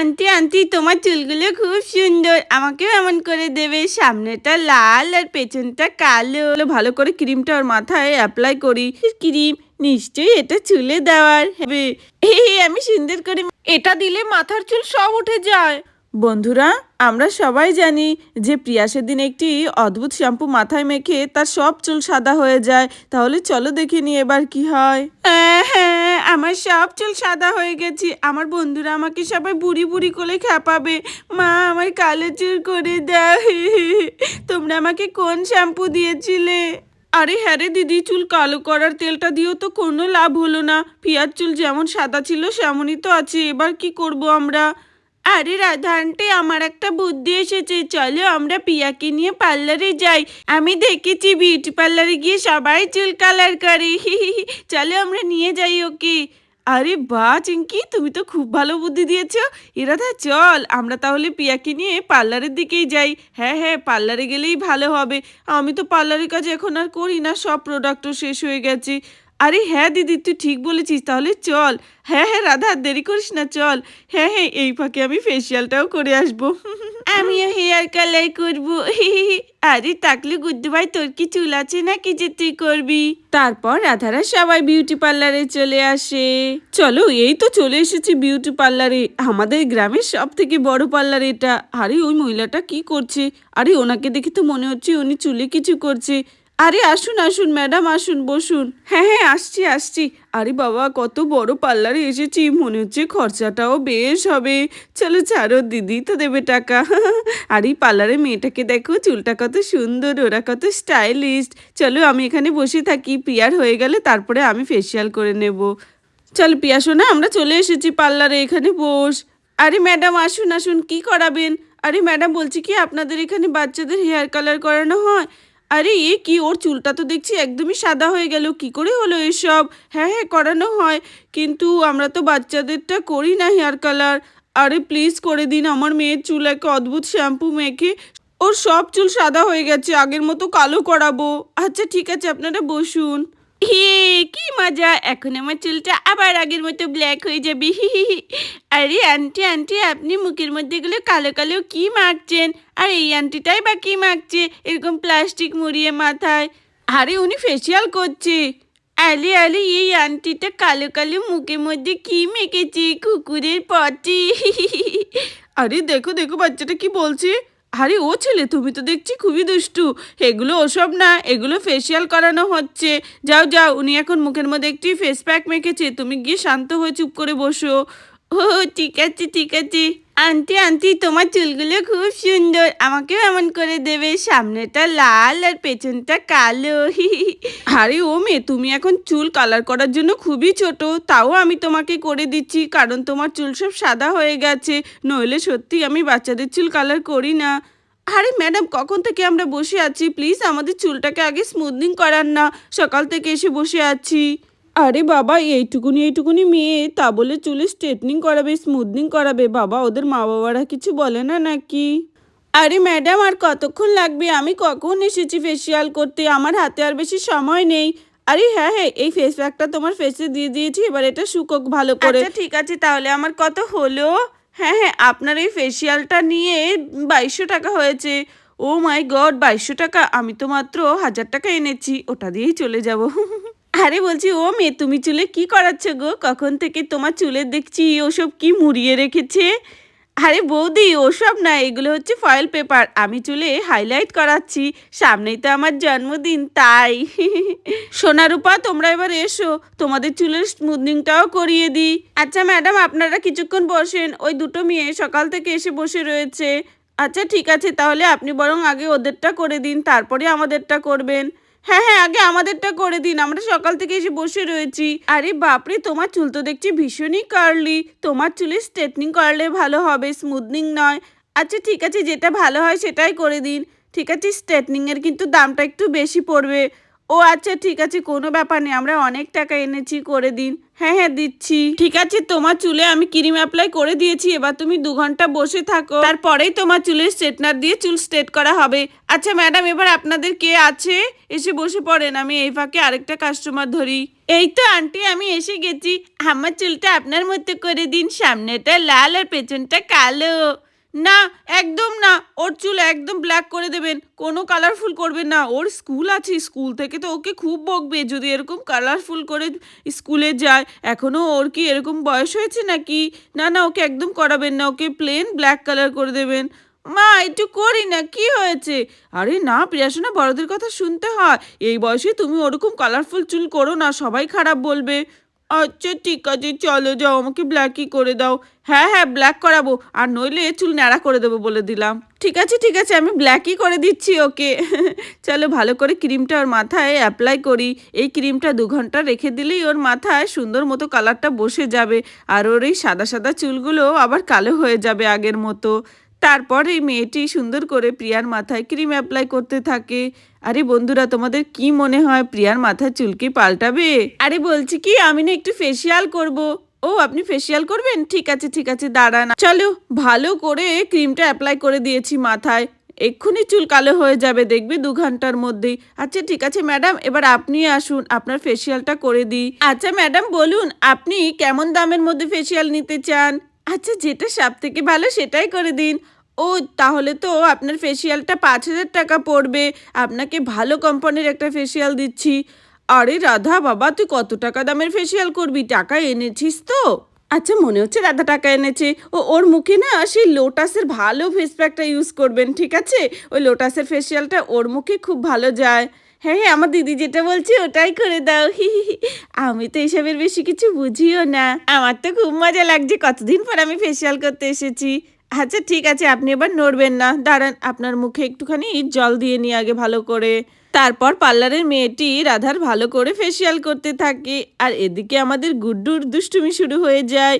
Aunty aunty, তোমার চুলগুলো খুব সুন্দর। আমাকেও এমন করে দেবে। সামনেটা লাল আর পেছনটা কালো। ভালো করে ক্রিমটা ওর মাথায় অ্যাপ্লাই করি। ক্রিম নিশ্চয়ই এটা চুলে দেওয়ার হবে। এই আমি সুন্দর করে এটা দিলে মাথার চুল সব উঠে যায়। বন্ধুরা, আমরা সবাই জানি যে প্রিয়া সেদিন একটি অদ্ভুত শ্যাম্পু মাথায় মেখে তার সব চুল সাদা হয়ে যায়। তাহলে চলো দেখে নি এবার কি হয়। হ্যাঁ হ্যাঁ আমার সব চুল সাদা হয়ে গেছে। আমার বন্ধুরা আমাকে সবাই বুড়ি বুড়ি করে খেপাবে। মা আমার কালো চুল করে দেয় তোমরা আমাকে কোন শ্যাম্পু দিয়েছিলে? আরে হ্যাঁ রে দিদি, চুল কালো করার তেলটা দিয়েও তো কোনো লাভ হলো না। পিয়ার চুল যেমন সাদা ছিল, সেমনই তো আছে। এবার কি করব আমরা? আরে রাধা আন্টি, আমার একটা বুদ্ধি এসেছে। চলো আমরা পিয়াকে নিয়ে পার্লারে যাই। আমি দেখেছি বিউটি পার্লারে গিয়ে সবাই চুল কালার করে। চলো আমরা নিয়ে যাই ওকে। আরে বাহ, চিঙ্কি, তুমি তো খুব ভালো বুদ্ধি দিয়েছ। এরাধা চল, আমরা তাহলে পিয়াকে নিয়ে পার্লারের দিকেই যাই। হ্যাঁ হ্যাঁ পার্লারে গেলেই ভালো হবে। আমি তো পার্লারের কাজ এখন আর করি না, সব প্রোডাক্টও শেষ হয়ে গেছে। আরে হ্যাঁ দিদি তুই ঠিক বলেছিস তাহলে চল। হ্যাঁ হ্যাঁ রাধা দেরি করিস না চল। হ্যাঁ হ্যাঁ এই ফাঁকে আমি ফেসিয়ালটাও করে আসব। আমিও হেয়ার কালার করব। আরে তাকলে গুড্ডু ভাই তোর কি চুল আছে নাকি যে তুই করবি? তারপর রাধারা সবাই বিউটি পার্লারে চলে আসে। চলো এই তো চলে এসেছি বিউটি পার্লারে আমাদের গ্রামের সব থেকে বড় পার্লার এটা। আরে ওই মহিলাটা কি করছে? আরে ওনাকে দেখে তো মনে হচ্ছে উনি চুলে কিছু করছে। আরে আসুন আসুন, ম্যাডাম, আসুন, বসুন। হ্যাঁ হ্যাঁ আসছি আসছি। আরে বাবা, কত বড় পার্লারে এসেছি, মনে হচ্ছে খরচাটাও বেশ হবে। চলো, ছাড়ো, দিদি তো দেবে টাকা। আর, পার্লারে মেয়েটাকে দেখো, চুলটা কত সুন্দর, ওরা কত স্টাইলিস্ট। চলো, আমি এখানে বসে থাকি, পিয়ার হয়ে গেলে তারপরে আমি ফেসিয়াল করে নেব। চল, পিয়া, শোনা, আমরা চলে এসেছি পার্লারে, এখানে বস। আরে, ম্যাডাম, আসুন আসুন, কি করাবেন? আরে, ম্যাডাম, বলছি কি আপনাদের এখানে বাচ্চাদের হেয়ার কালার করানো হয়? আরে এ কি, ওর চুলটা তো দেখছি একদমই সাদা হয়ে গেল, কি করে হলো এসব? হ্যাঁ হ্যাঁ করানো হয়, কিন্তু আমরা তো বাচ্চাদেরটা করি না হেয়ার কালার। আরে প্লিজ করে দিন, আমার মেয়ের চুল এক অদ্ভুত শ্যাম্পু মেখে, ওর সব চুল সাদা হয়ে গেছে, আগের মতো কালো করাবো। আচ্ছা ঠিক আছে, আপনারা বসুন। হে, কি মজা। এখন আমার চুলটা আবার আগের মতো ব্ল্যাক হয়ে যাবে। হি হি হি। আরে আন্টি আন্টি আপনি মুখের মধ্যে এগুলো কালো কালো কি মাখছেন? আর এই আন্টিটাই বা কি মাখছে? এরকম প্লাস্টিক মুড়িয়ে মাথায়। আরে উনি ফেসিয়াল করছে। আলে আলে, এই আন্টিটা কালো কালো মুখের মধ্যে কি মেখেছে? কুকুরের পটি। আরে দেখো দেখো, বাচ্চাটা কি বলছে? আরে ও ছেলে, তুমি তো দেখছি খুবই দুষ্টু। এগুলো ওসব না, এগুলো ফেসিয়াল করানো হচ্ছে। যাও যাও, উনি এখন মুখের মধ্যে একটি ফেস প্যাক মেখেছে। তুমি গিয়ে শান্ত হয়ে চুপ করে বসো। ও, ঠিক আছে ঠিক আছে। আন্টি আন্টি, তোমার চুলগুলো খুব সুন্দর। আমাকেও এমন করে দেবে। সামনেটা লাল আর পেছনটা কালো। আরে ও মেয়ে, তুমি এখন চুল কালার করার জন্য খুবই ছোট। তাও আমি তোমাকে করে দিচ্ছি, কারণ তোমার চুল সব সাদা হয়ে গেছে। নইলে সত্যি আমি বাচ্চাদের চুল কালার করি না। আরে ম্যাডাম কখন থেকে আমরা বসে আছি? প্লিজ আমাদের চুলটাকে আগে স্মুথনিং করার না। সকাল থেকে এসে বসে আছি। আরে বাবা, এইটুকুনি এইটুকুনি মেয়ে, তা বলে চুলে স্ট্রেটনিং করাবে, স্মুথনিং করাবে, বাবা, ওদের মা বাবারা কিছু বলে না নাকি? আরে ম্যাডাম, আর কতক্ষণ লাগবে? আমি কখন এসেছি ফেসিয়াল করতে? আমার হাতে আর বেশি সময় নেই। আরে হ্যাঁ হ্যাঁ এই ফেস প্যাকটা তোমার ফেসে দিয়ে দিয়েছি, এবার এটা শুকোক ভালো করে। ঠিক আছে, তাহলে আমার কত হলো? হ্যাঁ হ্যাঁ আপনার এই ফেসিয়ালটা নিয়ে বাইশশো টাকা হয়েছে। ও মাই গড, বাইশশো টাকা, আমি তো মাত্র হাজার টাকা এনেছি, ওটা দিয়েই চলে যাব। আরে বলছি, ও মেয়ে, তুমি চুলে কি করাচ্ছ গো? কখন থেকে তোমার চুলে দেখছি, ওসব কি মুড়িয়ে রেখেছে? আরে বৌদি, ওসব না, এগুলো হচ্ছে ফয়েল পেপার আমি চুলে হাইলাইট করাচ্ছি, সামনেই তো আমার জন্মদিন, তাই। সোনারূপা, তোমরা এবার এসো, তোমাদের চুলের স্মুথনিংটাও করিয়ে দিই। আচ্ছা ম্যাডাম, আপনারা কিছুক্ষণ বসেন, ওই দুটো মেয়ে সকাল থেকে এসে বসে রয়েছে। আচ্ছা ঠিক আছে, তাহলে আপনি বরং আগে ওদেরটা করে দিন, তারপরে আমাদেরটা করবেন। হ্যাঁ হ্যাঁ আগে আমাদেরটা করে দিন। আমরা সকাল থেকে এসে বসে রয়েছি। আরে বাপরে, তোমার চুল তো দেখছি ভীষণই কার্লি তোমার চুলে স্ট্রেটনিং করলে ভালো হবে স্মুথনিং নয়। আচ্ছা ঠিক আছে, যেটা ভালো হয় সেটাই করে দিন। ঠিক আছে স্ট্রেটনিংয়ের কিন্তু দামটা একটু বেশি পড়বে। ও আচ্ছা ঠিক আছে, কোনো ব্যাপার নেই, আমরা অনেক টাকা এনেছি, করে দিন। হ্যাঁ হ্যাঁ দিচ্ছি। ঠিক আছে, তোমার চুলে আমি ক্রিম অ্যাপ্লাই করে দিয়েছি, এবার তুমি দু ঘণ্টা বসে থাকো। তারপরেই তোমার চুলের স্ট্রেটনার দিয়ে চুল স্ট্রেট করা হবে। আচ্ছা ম্যাডাম, এবার আপনাদের কে আছে? এসে বসে পড়েন, আমি এই ফাঁকে আরেকটা কাস্টমার ধরি। এই তো, আন্টি, আমি এসে গেছি। আমার চুলটা আপনার মতো করে দিন, সামনেটা লাল আর পেছনটা কালো। না, একদম না। ওর চুল একদম ব্ল্যাক করে দেবেন। কোনো কালারফুল করবেন না। ওর স্কুল আছে। স্কুল থেকে তো ওকে খুব বকবে। যদি এরকম কালারফুল করে স্কুলে যায় এখনও ওর কি এরকম বয়স হয়েছে নাকি? না না, ওকে একদম করাবেন না। ওকে প্লেন ব্ল্যাক কালার করে দেবেন। মা, একটু করি না, কি হয়েছে? আরে না প্রিয়াসোনা বড়দের কথা শুনতে হয়। এই বয়সে তুমি ওরকম কালারফুল চুল করো না। সবাই খারাপ বলবে। আচ্ছা ঠিক আছে, চলো যাও, আমাকে ব্ল্যাকই করে দাও। হ্যাঁ হ্যাঁ ব্ল্যাক করাবো, আর নইলে চুল ন্যাড়া করে দেবো বলে দিলাম। ঠিক আছে ঠিক আছে, আমি ব্ল্যাকই করে দিচ্ছি ওকে। চলো, ভালো করে ক্রিমটা ওর মাথায় অ্যাপ্লাই করি। এই ক্রিমটা দু ঘণ্টা রেখে দিলেই ওর মাথায় সুন্দর মতো কালারটা বসে যাবে। আর ওর এই সাদা সাদা চুলগুলো আবার কালো হয়ে যাবে আগের মতো। তারপর এই মেয়েটি সুন্দর করে প্রিয়ার মাথায় ক্রিম অ্যাপ্লাই করতে থাকে। আরে বন্ধুরা, তোমাদের কি মনে হয় প্রিয়ার মাথার চুল কি পাল্টাবে? আরে বলছি কি, আমি না একটু ফেসিয়াল করব। ও, আপনি ফেসিয়াল করবেন? ঠিক আছে ঠিক আছে, দাঁড়ান। চলো, ভালো করে ক্রিমটা অ্যাপ্লাই করে দিয়েছি মাথায়। এক্ষুনি চুল কালো হয়ে যাবে, দেখবে দু ঘণ্টার মধ্যেই। আচ্ছা ঠিক আছে ম্যাডাম এবার আপনি আসুন, আপনার ফেসিয়ালটা করে দিই। আচ্ছা ম্যাডাম বলুন, আপনি কেমন দামের মধ্যে ফেসিয়াল নিতে চান? আচ্ছা যেটা সব থেকে ভালো সেটাই করে দিন। ও, তাহলে তো আপনার ফেসিয়ালটা পাঁচ হাজার টাকা পড়বে। আপনাকে ভালো কোম্পানির একটা ফেসিয়াল দিচ্ছি। আরে রাধা বাবা, তুই কত টাকা দামের ফেসিয়াল করবি? টাকা এনেছিস তো? আচ্ছা মনে হচ্ছে রাধা টাকা এনেছে। ও, ওর মুখে না সেই লোটাসের ভালো ফেস প্যাকটা ইউজ করবেন, ঠিক আছে? ওই লোটাসের ফেসিয়ালটা ওর মুখে খুব ভালো যায়। হ্যাঁ হ্যাঁ আমার দিদি যেটা বলছে ওটাই করে দাও। হি হি। আমি তো এইসবের বেশি কিছু বুঝিও না। আমার তো খুব মজা লাগছে। কতদিন পর আমি ফেসিয়াল করতে এসেছি। আচ্ছা ঠিক আছে, আপনি এবার নড়বেন না। দাঁড়ান, আপনার মুখে একটুখানি জল দিয়ে নিয়ে আগে ভালো করে। তারপর পার্লারের মেয়েটি রাধার ভালো করে ফেসিয়াল করতে থাকে। আর এদিকে আমাদের গুড্ডুর দুষ্টুমি শুরু হয়ে যায়।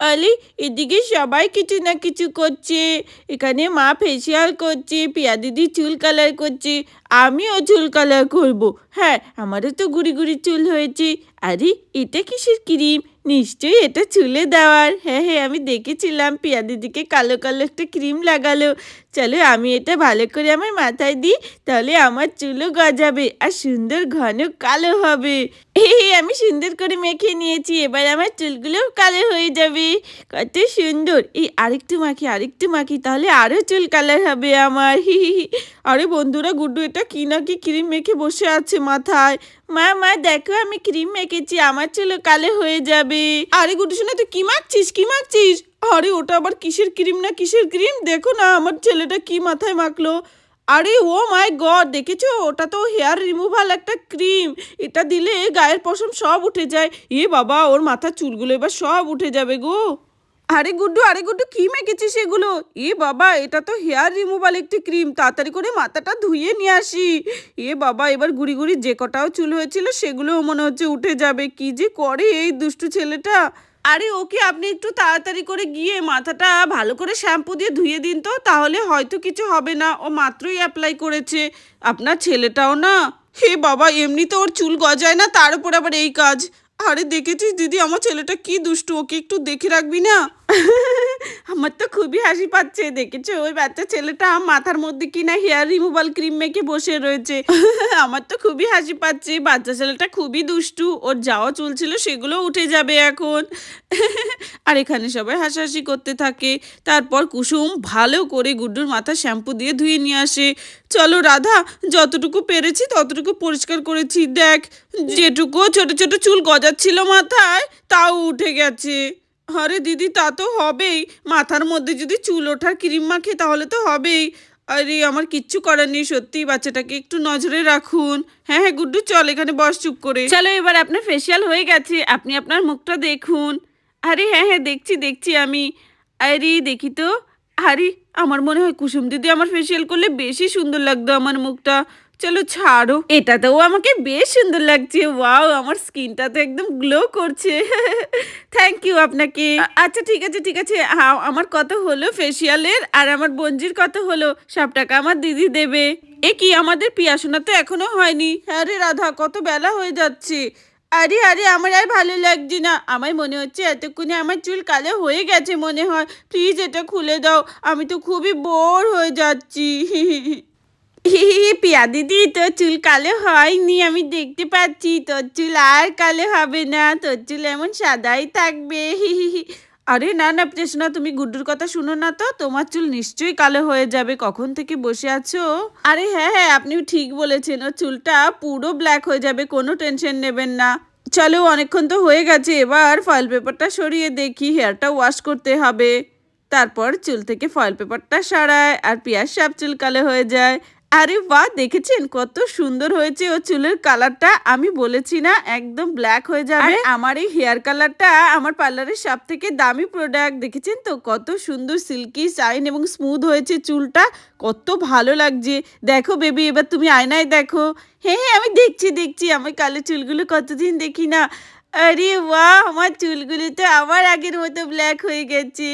অলি এদিকে সবাই কিছু না কিছু করছে। এখানে মা ফেসিয়াল করছে, পিয়া দিদি চুল কালার করছে, আমিও চুল কালার করব। হ্যাঁ আমারও তো গুড়ি গুড়ি চুল হয়েছে। আরে, এটা কিসের ক্রিম নিশ্চয়ই এটা চুলে দেওয়ার। হ্যাঁ হ্যাঁ আমি দেখেছিলাম, পিয়া দিদিকে কালো কালো একটা ক্রিম লাগালো। চলো, আমি এটা ভালো করে আমার মাথায় দিই, তাহলে আমার চুলও গজাবে আর সুন্দর ঘন কালো হবে। আমি সুন্দর করে মেখে নিয়েছি, এবার আমার চুলগুলো কালো হয়ে যাবে। কত সুন্দর। এই আরেকটু মাখি আরেকটু মাখি, তাহলে আরও চুল কালার হবে আমার। হি হি। আরে বন্ধুরা, গুড্ডু, এটা কি না কি ক্রিম মেখে বসে আছে মাথায়? মা মা, দেখো আমি ক্রিম মেখেছি, আমার চুলও কালো হয়ে যাবে। আরে গুড্ডু, শোনা তুই কি মাখছিস কি মাখছিস? আরে, ওটা আবার কিসের ক্রিম না, কিসের ক্রিম? দেখো না, আমার ছেলেটা কি মাথায় মাখলো। আরে, ও মাই গড, দেখেছ? ওটা তো হেয়ার রিমুভাল একটা ক্রিম। এটা দিলে গায়ের পশম সব উঠে যায়। এ বাবা, ওর মাথার চুলগুলো এবার সব উঠে যাবে গো। আরে গুড্ডু আরে গুড্ডু, কি মেখেছিস এগুলো? এ বাবা, এটা তো হেয়ার রিমুভাল একটি ক্রিম। তাড়াতাড়ি করে মাথাটা ধুয়ে নিয়ে আসি। এ বাবা, এবার গুড়ি গুড়ি যে কটাও চুল হয়েছিল, সেগুলোও মনে হচ্ছে উঠে যাবে। কি যে করে এই দুষ্টু ছেলেটা? আরে ওকে আপনি একটু তাড়াতাড়ি করে গিয়ে মাথাটা ভালো করে শ্যাম্পু দিয়ে ধুয়ে দিন তো, তাহলে হয়তো কিছু হবে না। ও মাত্রই অ্যাপ্লাই করেছে। আপনার ছেলেটাও না। হে বাবা এমনিতে ওর চুল গজায় না, তার উপর আবার এই কাজ। আরে দেখেছিস দিদি, আমার ছেলেটা কি দুষ্টু, ওকে একটু দেখে রাখবি না? আমার তো খুবই হাসি পাচ্ছে, দেখেছ? ওই বাচ্চা ছেলেটা মাথার মধ্যে কিনা হেয়ার রিমুভাল ক্রিম মেখে বসে রয়েছে। আমার তো খুবই হাসি পাচ্ছে, বাচ্চা ছেলেটা খুবই দুষ্টু, ওর যাওয়া চুল ছিল সেগুলো উঠে যাবে এখন। আর এখানে সবাই হাসাহাসি করতে থাকে, তারপর কুসুম ভালো করে গুড্ডুর মাথা শ্যাম্পু দিয়ে ধুয়ে নিয়ে আসে। চলো রাধা, যতটুকু পেরেছি ততটুকু পরিষ্কার করেছি, দেখ। যেটুকু ছোট ছোট চুল গজাচ্ছিল মাথায়, তাও উঠে গেছে। আরে দিদি, তা তো হবেই। মাথার মধ্যে যদি চুল ওঠার ক্রিম মাখে তাহলে তো হবেই। আরে, আমার কিচ্ছু করার নেই সত্যি বাচ্চাটাকে একটু নজরে রাখুন। হ্যাঁ হ্যাঁ গুড্ডু, চল এখানে বস চুপ করে। চলো, এবার আপনার ফেসিয়াল হয়ে গেছে। আপনি আপনার মুখটা দেখুন। আরে হ্যাঁ হ্যাঁ দেখছি দেখছি আমি। আরে, দেখি তো। আরে, আমার মনে হয় কুসুম দিদি আমার ফেসিয়াল করলে বেশি সুন্দর লাগতো আমার মুখটা। চলো ছাড়ো। এটাতেও আমাকে বেশ সুন্দর লাগছে। ওয়াও, আমার স্কিনটা তো একদম গ্লো করছে। থ্যাংক ইউ আপনাকে। আচ্ছা ঠিক আছে ঠিক আছে। আমার কত হলো ফেসিয়ালের আর আমার বঞ্জির কত হলো? সব টাকা আমার দিদি দেবে। এ কি, আমাদের পিয়াশোনা তো এখনও হয়নি। হ্যাঁ রে রাধা, কত বেলা হয়ে যাচ্ছে। আরে আরে, আমার আর ভালো লাগছে না। আমার মনে হচ্ছে এতক্ষণে আমার চুল কালো হয়ে গেছে মনে হয়। প্লিজ এটা খুলে দাও। আমি তো খুবই বোর হয়ে যাচ্ছি। পিয়া দিদি, তোর চুল কালো হয়নি, আমি দেখতে পাচ্ছি, তোর চুল আর কালো হবে না, তোর চুল এমন সাদাই থাকবে। আরে না না প্রেসনা তুমি গুড্ডুর কথা শুনো না তো, তোমার চুল নিশ্চয়ই কালো হয়ে যাবে, কখন থেকে বসে আছো? আরে হ্যাঁ হ্যাঁ আপনি ঠিক বলেছেন, ওর চুলটা পুরো ব্ল্যাক হয়ে যাবে, কোনো টেনশন নেবেন না। চলো, অনেকক্ষণ তো হয়ে গেছে, এবার ফয়েল পেপারটা সরিয়ে দেখি হেয়ারটা ওয়াশ করতে হবে। তারপর চুল থেকে ফয়েল পেপারটা সরায় আর পিয়াজ সাপ চুল কালো হয়ে যায়। আরে বাহ দেখেছেন? কত সুন্দর হয়েছে ও চুলের কালারটা। আমি বলেছি না একদম ব্ল্যাক হয়ে যাবে। আমার এই হেয়ার কালারটা আমার পার্লারের সব থেকে দামি প্রোডাক্ট দেখেছেন তো? কত সুন্দর সিল্কি শাইন এবং স্মুথ হয়েছে চুলটা। কত ভালো লাগছে। দেখো বেবি এবার তুমি আয়নায় দেখো। হ্যাঁ হ্যাঁ আমি দেখছি দেখছি। আমার কালো চুলগুলো কতদিন দেখি না। আরে বাহ আমার চুলগুলো তো আবার আগের মতো ব্ল্যাক হয়ে গেছে।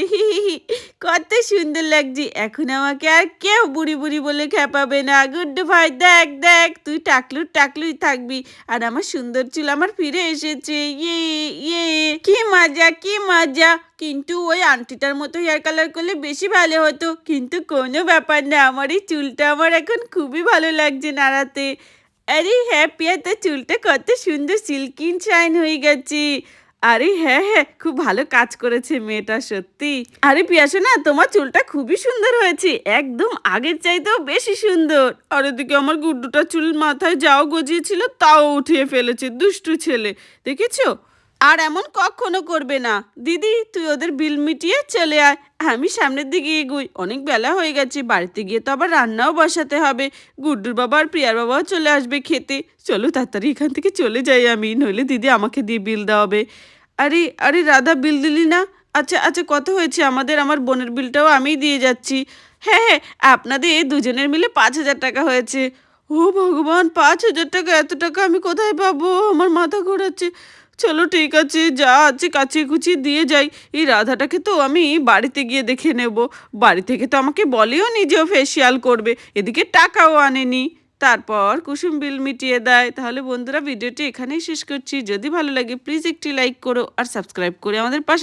কত সুন্দর লাগছে। এখন আমাকে আর কেউ বুড়ি বুড়ি বলে খেপাবে না। গুড্ডু ভাই, দেখ দেখ, তুই টাকলু টাকলুই থাকবি। আর আমার সুন্দর চুল আমার ফিরে এসেছে। ইয়ে ইয়ে কি মজা কি মজা। কিন্তু ওই আন্টিটার মতো হেয়ার কালার করলে বেশি ভালো হতো। কিন্তু কোনো ব্যাপার না, আমার এই চুলটা আমার এখন খুবই ভালো লাগছে নাড়াতে। আরে হ্যাঁ পিয়া, তোর চুলটা কত সুন্দর সিল্কিন শাইন হয়ে গেছে। আরে হ্যাঁ হ্যাঁ খুব ভালো কাজ করেছে মেয়েটা, সত্যি। আরে পিয়াসো না, তোমার চুলটা খুবই সুন্দর হয়েছে, একদম আগের চাইতেও বেশি সুন্দর। আর এদিকে আমার গুড্ডুটা চুল মাথায় যাও গজিয়েছিল, তাও উঠিয়ে ফেলেছে, দুষ্টু ছেলে, দেখেছ? আর এমন কখনো করবে না। দিদি, তুই ওদের বিল মিটিয়ে চলে আয়, আমি সামনের দিকে এগোই, অনেক বেলা হয়ে গেছে, বাড়িতে গিয়ে তো আবার রান্নাও বসাতে হবে। গুড্ডুর বাবা আর প্রিয়ার বাবাও চলে আসবে খেতে, চলো তাড়াতাড়ি এখান থেকে চলে যাই আমি, নইলে দিদি আমাকে দিয়ে বিল দেওয়াবে। আরে আরে রাধা, বিল দিলি না? আচ্ছা আচ্ছা কত হয়েছে? আমাদের, আমার বোনের বিলটাও আমিই দিয়ে যাচ্ছি। হ্যাঁ হ্যাঁ আপনাদের এই দুজনের মিলে পাঁচ হাজার টাকা হয়েছে। ও ভগবান, পাঁচ হাজার টাকা, এত টাকা আমি কোথায় পাবো? আমার মাথা ঘোরাচ্ছে। চলো, ঠিক আছে, যা আছে কাচিয়ে কুচিয়ে দিয়ে যাই। এই রাধাটাকে তো আমি বাড়িতে গিয়ে দেখে নেব। বাড়ি থেকে তো আমাকে বলেও নিজেও ফেসিয়াল করবে। এদিকে টাকাও আনেনি। তারপর কুসুম বিল মিটিয়ে দেয়। তাহলে বন্ধুরা, ভিডিওটি এখানেই শেষ করছি। যদি ভালো লাগে প্লিজ একটি লাইক করো আর সাবস্ক্রাইব করে আমাদের পাশে